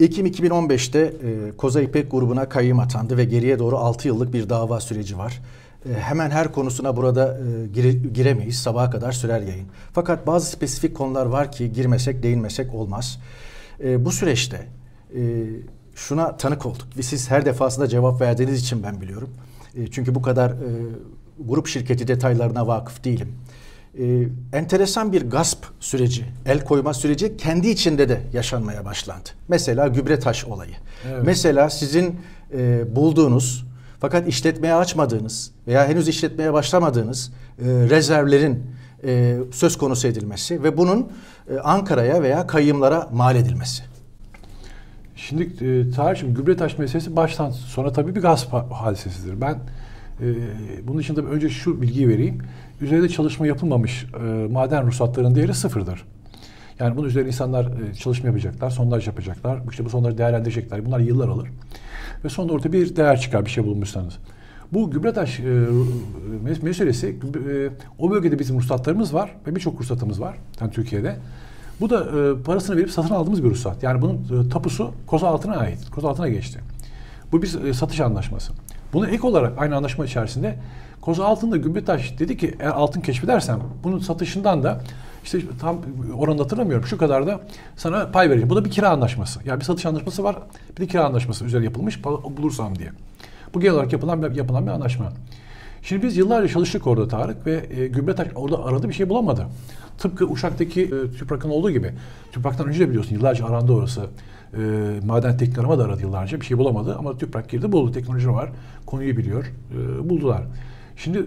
Ekim 2015'te e, Koza İpek grubuna kayyım atandı ve geriye doğru 6 yıllık bir dava süreci var. E, hemen her konusuna burada e, gire, giremeyiz. Sabaha kadar sürer yayın. Fakat bazı spesifik konular var ki girmesek, değinmesek olmaz. E, bu süreçte e, şuna tanık olduk ve siz her defasında cevap verdiğiniz için ben biliyorum. E, çünkü bu kadar e, grup şirketi detaylarına vakıf değilim. E, enteresan bir gasp süreci, el koyma süreci kendi içinde de yaşanmaya başlandı. Mesela gübre taş olayı. Evet. Mesela sizin e, bulduğunuz fakat işletmeye açmadığınız veya henüz işletmeye başlamadığınız e, rezervlerin e, söz konusu edilmesi ve bunun e, Ankara'ya veya kayyımlara mal edilmesi. Şimdi e, tarihçim gübre taş meselesi baştan sona tabii bir gasp hadisesidir. Ben e, bunun için tabii önce şu bilgiyi vereyim. Üzerinde çalışma yapılmamış e, maden ruhsatlarının değeri sıfırdır. Yani bunun üzerine insanlar e, çalışma yapacaklar, sondaj yapacaklar. İşte bu sondajı değerlendirecekler. Bunlar yıllar alır. Ve sonunda ortaya bir değer çıkar bir şey bulmuşsanız. Bu gübretaş e, meselesi e, o bölgede bizim ruhsatlarımız var ve birçok ruhsatımız var yani Türkiye'de. Bu da e, parasını verip satın aldığımız bir ruhsat. Yani bunun e, tapusu Koza altına ait. Koza altına geçti. Bu bir e, satış anlaşması. Bunu ek olarak aynı anlaşma içerisinde Koza altında Gümbetaş dedi ki eğer altın keşfedersem bunun satışından da işte tam oranını hatırlamıyorum. Şu kadar da sana pay vereceğim. Bu da bir kira anlaşması. Yani bir satış anlaşması var. Bir de kira anlaşması üzerine yapılmış bulursam diye. Bu genel olarak yapılan yapılan bir anlaşma. Şimdi biz yıllarca çalıştık orada Tarık ve e, Gübretaş orada aradı bir şey bulamadı. Tıpkı Uşak'taki e, Tüprak'ın olduğu gibi. Tüprak'tan önce de biliyorsun yıllarca arandı orası. E, maden teknik arama da aradı yıllarca. Bir şey bulamadı ama Tüprak girdi buldu. Teknoloji var. Konuyu biliyor. E, buldular. Şimdi e,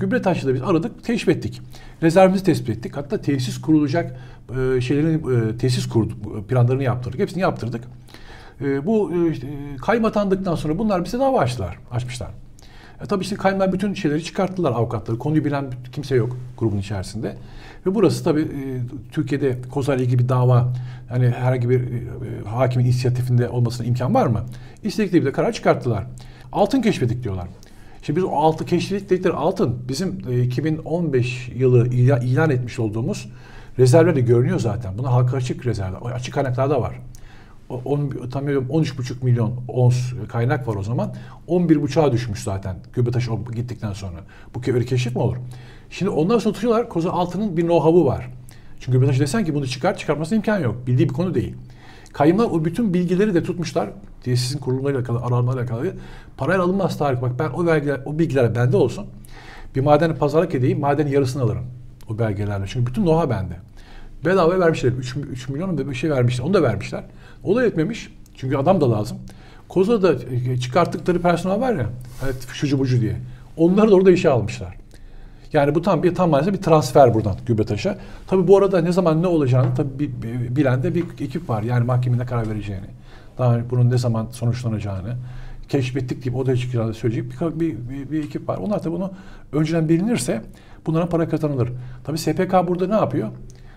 gübre taşlı biz aradık, teşvik ettik. Rezervimizi tespit ettik. Hatta tesis kurulacak e, şeylerin e, tesis kurduk, planlarını yaptırdık. Hepsini yaptırdık. E, bu e, işte, kayım atandıktan sonra bunlar bize dava açtılar, açmışlar. E, tabii işte kayımlar bütün şeyleri çıkarttılar avukatları. Konuyu bilen kimse yok grubun içerisinde. Ve burası tabii e, Türkiye'de Kozar ilgili bir dava hani herhangi bir e, hakimin inisiyatifinde olmasına imkan var mı? İstedikleri bir de karar çıkarttılar. Altın keşfettik diyorlar. Şimdi biz o altı keşfettikleri altın bizim e, 2015 yılı ilan etmiş olduğumuz rezervlerde görünüyor zaten. Buna halka açık rezervler, açık kaynaklarda var. On, tam 13,5 milyon ons kaynak var o zaman. 11,5'a düşmüş zaten Göbetaş gittikten sonra. Bu öyle keşif mi olur? Şimdi ondan sonra tutuyorlar Koza Altı'nın bir know-how'u var. Çünkü Göbetaş desen ki bunu çıkar çıkartmasına imkan yok. Bildiği bir konu değil. Kayyumlar o bütün bilgileri de tutmuşlar. Tesisin kurulmayla alakalı, aranmayla alakalı. Parayla alınmaz Tarık. Bak ben o belgeler, o bilgiler bende olsun. Bir madeni pazarlık edeyim, madenin yarısını alırım. O belgelerle. Çünkü bütün noha bende. Bedava vermişler. 3, 3 milyon bir şey vermişler. Onu da vermişler. O da yetmemiş. Çünkü adam da lazım. Koza'da çıkarttıkları personel var ya, evet, şucu bucu diye. Onları da orada işe almışlar. Yani bu tam bir tam maalesef bir transfer buradan Gübretaş'a. Tabii bu arada ne zaman ne olacağını tabii bilen de bir ekip var. Yani mahkemenin karar vereceğini. Daha bunun ne zaman sonuçlanacağını keşfettik deyip odaya çıkacağını söyleyecek bir, bir, bir, bir ekip var. Onlar da bunu önceden bilinirse bunlara para kazanılır. Tabii SPK burada ne yapıyor?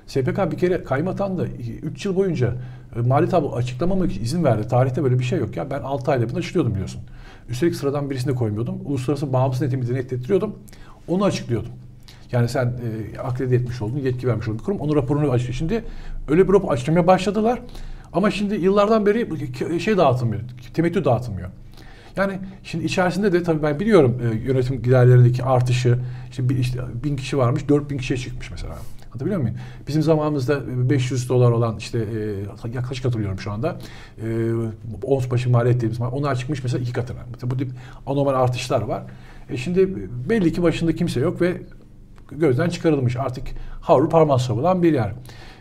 SPK bir kere kaymatandı. 3 yıl boyunca e, mali tablo açıklamamak için izin verdi. Tarihte böyle bir şey yok ya. Ben 6 ayda bunu açıklıyordum biliyorsun. Üstelik sıradan birisini koymuyordum. Uluslararası bağımsız netimi denetlettiriyordum. Onu açıklıyordum. Yani sen e, akredite etmiş oldun, yetki vermiş oldun kurum. Onun raporunu açıklıyor. Şimdi öyle bir rapor açıklamaya başladılar. Ama şimdi yıllardan beri şey dağıtılmıyor, temettü dağıtılmıyor. Yani şimdi içerisinde de tabii ben biliyorum e, yönetim giderlerindeki artışı. İşte, işte bin kişi varmış, dört bin kişiye çıkmış mesela. Hatırlıyor muyum? Bizim zamanımızda 500 dolar olan işte e, yaklaşık hatırlıyorum şu anda. E, ons başı maliyet dediğimiz onlar çıkmış mesela iki katına. Mesela bu tip anormal artışlar var. E şimdi belli ki başında kimse yok ve gözden çıkarılmış. Artık havlu parmağı savulan bir yer.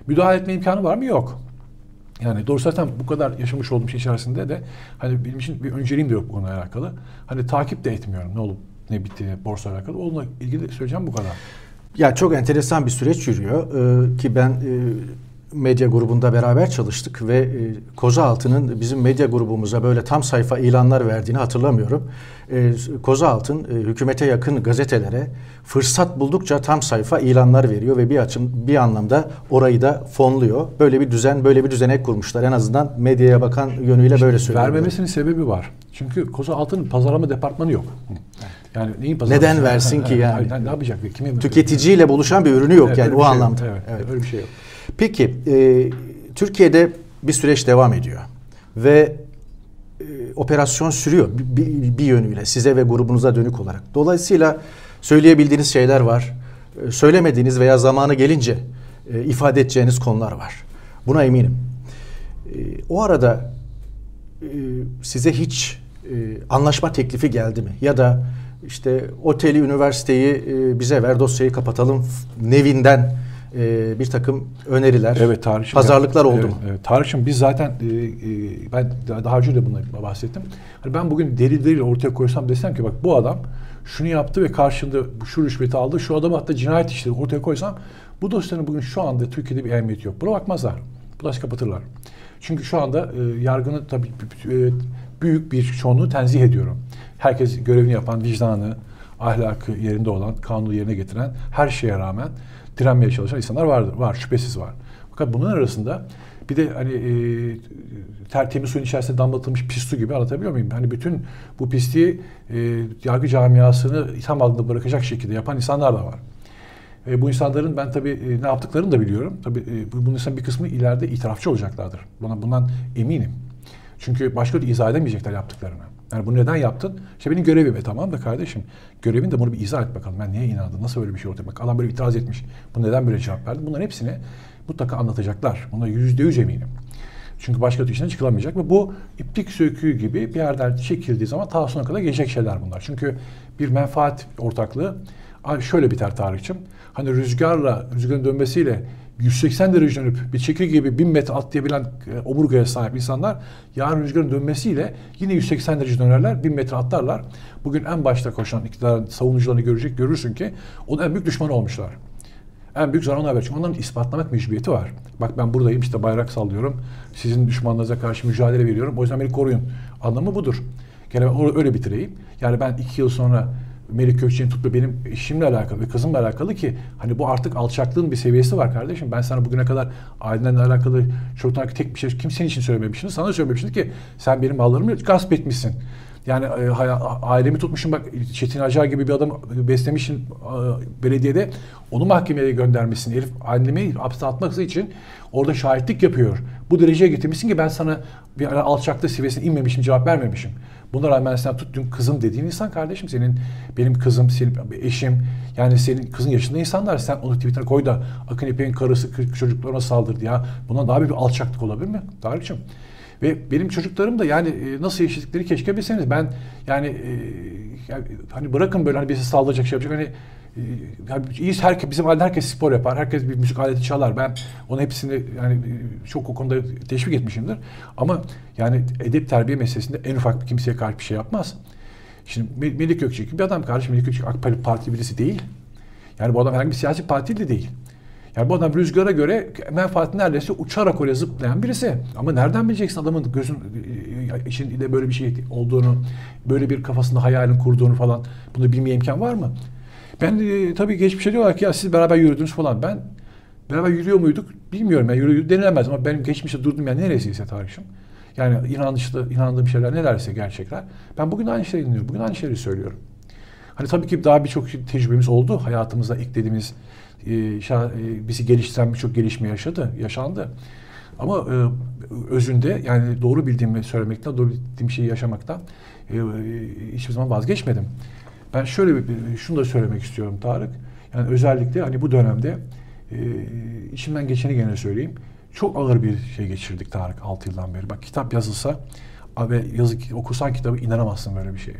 Müdahale etme imkanı var mı? Yok. Yani doğru zaten bu kadar yaşamış olduğum şey içerisinde de hani benim için bir önceliğim de yok bu konuyla alakalı. Hani takip de etmiyorum ne olup ne bitti borsa alakalı. Onunla ilgili söyleyeceğim bu kadar. Ya çok enteresan bir süreç yürüyor. Ee, ki ben e, medya grubunda beraber çalıştık ve e, Kozaaltı'nın bizim medya grubumuza böyle tam sayfa ilanlar verdiğini hatırlamıyorum. E, Kozaaltın e, hükümete yakın gazetelere fırsat buldukça tam sayfa ilanlar veriyor ve bir açım bir anlamda orayı da fonluyor. Böyle bir düzen, böyle bir düzenek kurmuşlar. En azından medyaya bakan yönüyle böyle söylüyor. Vermemesinin sebebi var. Çünkü Kozaaltı'nın pazarlama departmanı yok. Yani neyin Neden versin ki yani? Ne yapacak? Kime Tüketiciyle buluşan bir ürünü yok evet, yani o şey anlamda. Yok. Evet, evet, öyle bir şey yok. Peki e, Türkiye'de bir süreç devam ediyor. ve e, operasyon sürüyor bir, bir, bir yönüyle size ve grubunuza dönük olarak. Dolayısıyla söyleyebildiğiniz şeyler var. E, söylemediğiniz veya zamanı gelince e, ifade edeceğiniz konular var. Buna eminim. E, o arada e, size hiç e, anlaşma teklifi geldi mi? Ya da işte oteli, üniversiteyi e, bize ver, dosyayı kapatalım nevinden e, bir takım öneriler, evet, tarihçim, pazarlıklar oldu evet, mu? Evet, tarihçim biz zaten e, e, ben daha önce de bunu bahsettim. Hani ben bugün delilleriyle ortaya koysam desem ki bak bu adam şunu yaptı ve karşında şu rüşveti aldı. Şu adamı hatta cinayet işleri ortaya koysam bu dosyanın bugün şu anda Türkiye'de bir ehemmiyeti yok. Buna bakmazlar. Bulaş kapatırlar. Çünkü şu anda e, yargının tabii e, büyük bir çoğunluğu tenzih ediyorum. Herkes görevini yapan, vicdanı, ahlakı yerinde olan, kanunu yerine getiren her şeye rağmen direnmeye çalışan insanlar vardır. Var, şüphesiz var. Fakat bunun arasında bir de hani e, tertemiz suyun içerisinde damlatılmış pis su gibi anlatabiliyor muyum? Hani bütün bu pisliği e, yargı camiasını itham altında bırakacak şekilde yapan insanlar da var. E, bu insanların ben tabii e, ne yaptıklarını da biliyorum. Tabii e, bunun insan bir kısmı ileride itirafçı olacaklardır. Buna bundan eminim. Çünkü başka bir izah edemeyecekler yaptıklarını. Yani bunu neden yaptın? İşte benim görevim. E tamam da kardeşim görevin de bunu bir izah et bakalım. Ben niye inandım? Nasıl böyle bir şey ortaya? Bak adam böyle itiraz etmiş. Bu neden böyle cevap verdi? Bunların hepsini mutlaka anlatacaklar. Buna yüzde yüz eminim. Çünkü başka türlü çıkılamayacak ve bu iplik söküğü gibi bir yerden çekildiği zaman ta sonuna kadar gelecek şeyler bunlar. Çünkü bir menfaat ortaklığı şöyle biter tarihçim. Hani rüzgarla, rüzgarın dönmesiyle 180 derece dönüp bir çekirge gibi 1000 metre atlayabilen e, omurgaya sahip insanlar yarın rüzgarın dönmesiyle yine 180 derece dönerler, 1000 metre atlarlar. Bugün en başta koşan iktidarın savunucularını görecek, görürsün ki onun en büyük düşmanı olmuşlar. En büyük zarar haber. Çünkü onların ispatlamak mecburiyeti var. Bak ben buradayım işte bayrak sallıyorum. Sizin düşmanlarınıza karşı mücadele veriyorum. O yüzden beni koruyun. Anlamı budur. Gene öyle bitireyim. Yani ben iki yıl sonra Melik Gökçe'nin tut benim eşimle alakalı ve kızımla alakalı ki hani bu artık alçaklığın bir seviyesi var kardeşim. Ben sana bugüne kadar ailenle alakalı çoktan tek bir şey kimsenin için söylememişsin. Sana söylememişsin ki sen benim mallarımı gasp etmişsin. Yani e, ailemi tutmuşum bak Çetin Acar gibi bir adam beslemişsin belediyede. Onu mahkemeye göndermişsin. Herif annemi hapse atmak için orada şahitlik yapıyor. Bu dereceye getirmişsin ki ben sana bir alçaklık seviyesine inmemişim, cevap vermemişim. Buna rağmen sen tuttun kızım dediğin insan kardeşim senin benim kızım, senin eşim yani senin kızın yaşında insanlar sen onu Twitter'a koy da Akın İpek'in karısı çocuklarına saldırdı ya. Buna daha bir alçaklık olabilir mi? Tarık'cığım. Ve benim çocuklarım da yani e, nasıl yaşadıkları keşke bilseniz. Ben yani, e, yani hani bırakın böyle hani birisi saldıracak şey yapacak hani yani iyi herkes bizim halde herkes spor yapar. Herkes bir müzik aleti çalar. Ben onu hepsini yani çok o konuda teşvik etmişimdir. Ama yani edep terbiye meselesinde en ufak bir kimseye karşı bir şey yapmaz. Şimdi Melik Gökçek bir adam kardeşim Melik Gökçek AK Parti birisi değil. Yani bu adam herhangi bir siyasi partili de değil. Yani bu adam rüzgara göre menfaati neredeyse uçarak oraya zıplayan birisi. Ama nereden bileceksin adamın gözün içinde böyle bir şey olduğunu, böyle bir kafasında hayalin kurduğunu falan. Bunu bilmeye imkan var mı? Ben e, tabii geçmişe diyorlar ki ya siz beraber yürüdünüz falan. Ben beraber yürüyor muyduk bilmiyorum. Yani yürüyor denilemez ama benim geçmişte durdum yani neresiyse tarihim. Yani inanışlı, inandığım şeyler nelerse gerçekler. Ben bugün aynı şeyleri dinliyorum. Bugün aynı şeyleri söylüyorum. Hani tabii ki daha birçok tecrübemiz oldu. Hayatımızda eklediğimiz, e, e, bizi geliştiren birçok gelişme yaşadı, yaşandı. Ama e, özünde yani doğru bildiğimi söylemekten, doğru bildiğim şeyi yaşamaktan e, hiçbir zaman vazgeçmedim. Ben şöyle bir, şunu da söylemek istiyorum Tarık. Yani özellikle hani bu dönemde e, içimden geçeni gene söyleyeyim. Çok ağır bir şey geçirdik Tarık 6 yıldan beri. Bak kitap yazılsa ve yazık okursan kitabı inanamazsın böyle bir şeye.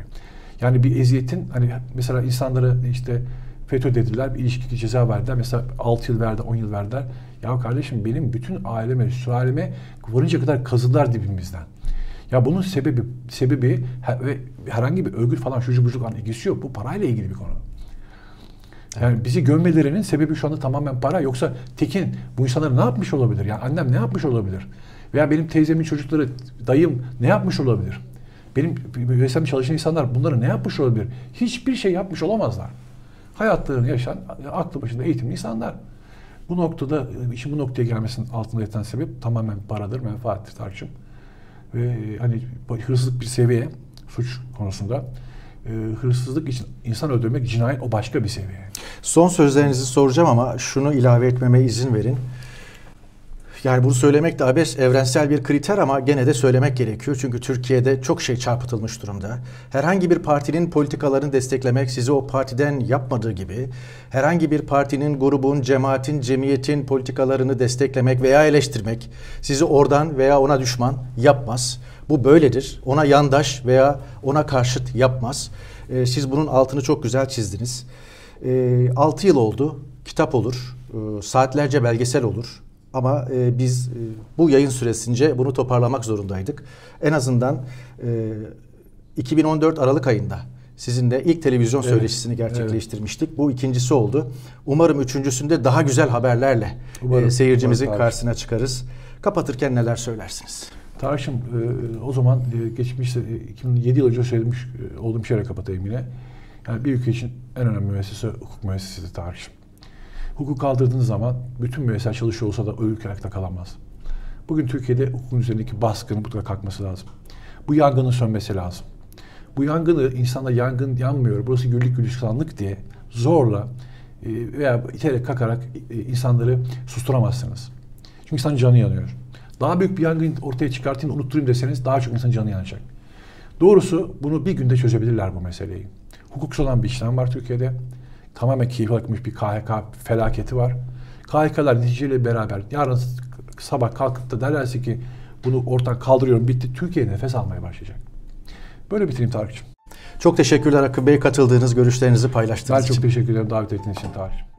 Yani bir eziyetin hani mesela insanlara işte FETÖ dediler, bir ilişki ceza verdiler. Mesela 6 yıl verdi, 10 yıl verdiler. Ya kardeşim benim bütün aileme, sülaleme varınca kadar kazıdılar dibimizden. Ya bunun sebebi sebebi ve herhangi bir örgüt falan şucu bucuk ilgisi yok. Bu parayla ilgili bir konu. Yani bizi gömmelerinin sebebi şu anda tamamen para. Yoksa Tekin bu insanlar ne yapmış olabilir? Yani annem ne yapmış olabilir? Veya benim teyzemin çocukları, dayım ne yapmış olabilir? Benim müessemde çalışan insanlar bunları ne yapmış olabilir? Hiçbir şey yapmış olamazlar. Hayatlarını yaşayan, aklı başında eğitimli insanlar. Bu noktada, işin bu noktaya gelmesinin altında yatan sebep tamamen paradır, menfaattir tartışım ve hani hırsızlık bir seviye suç konusunda e, hırsızlık için insan öldürmek cinayet o başka bir seviye. Son sözlerinizi soracağım ama şunu ilave etmeme izin verin. Yani bunu söylemek de abes evrensel bir kriter ama gene de söylemek gerekiyor. Çünkü Türkiye'de çok şey çarpıtılmış durumda. Herhangi bir partinin politikalarını desteklemek sizi o partiden yapmadığı gibi herhangi bir partinin, grubun, cemaatin, cemiyetin politikalarını desteklemek veya eleştirmek sizi oradan veya ona düşman yapmaz. Bu böyledir. Ona yandaş veya ona karşıt yapmaz. Ee, siz bunun altını çok güzel çizdiniz. Ee, 6 yıl oldu. Kitap olur. Ee, saatlerce belgesel olur. Ama e, biz e, bu yayın süresince bunu toparlamak zorundaydık. En azından e, 2014 Aralık ayında sizinle ilk televizyon Evet, söyleşisini gerçekleştirmiştik. Bu ikincisi oldu. Umarım üçüncüsünde daha güzel haberlerle Umarım, e, seyircimizin umarım. karşısına çıkarız. Kapatırken neler söylersiniz? Tarık'cığım e, o zaman e, geçmişte e, 2007 yıl önce söylemiş e, olduğum şeyle kapatayım yine. Yani bir ülke için en önemli müessese hukuk müessesesi Tarık'cığım. Hukuk kaldırdığınız zaman bütün müesseseler çalışıyor olsa da ülke ayakta kalamaz. Bugün Türkiye'de hukukun üzerindeki baskının mutlaka kalkması lazım. Bu yangının sönmesi lazım. Bu yangını insanlar yangın yanmıyor, burası güllük gülistanlık diye zorla e, veya iterek kakarak e, insanları susturamazsınız. Çünkü insanın canı yanıyor. Daha büyük bir yangın ortaya çıkartayım, unutturayım deseniz daha çok insanın canı yanacak. Doğrusu bunu bir günde çözebilirler bu meseleyi. Hukuksal olan bir işlem var Türkiye'de. Tamamen keyif akmış bir KHK felaketi var. KHK'lar neticeyle beraber yarın sabah kalkıp da derlerse ki bunu ortadan kaldırıyorum bitti. Türkiye nefes almaya başlayacak. Böyle bitireyim Tarık'cığım. Çok teşekkürler Akın Bey katıldığınız, görüşlerinizi Ben paylaştığınız çok için. teşekkür ederim davet ettiğiniz için Tarık'cığım.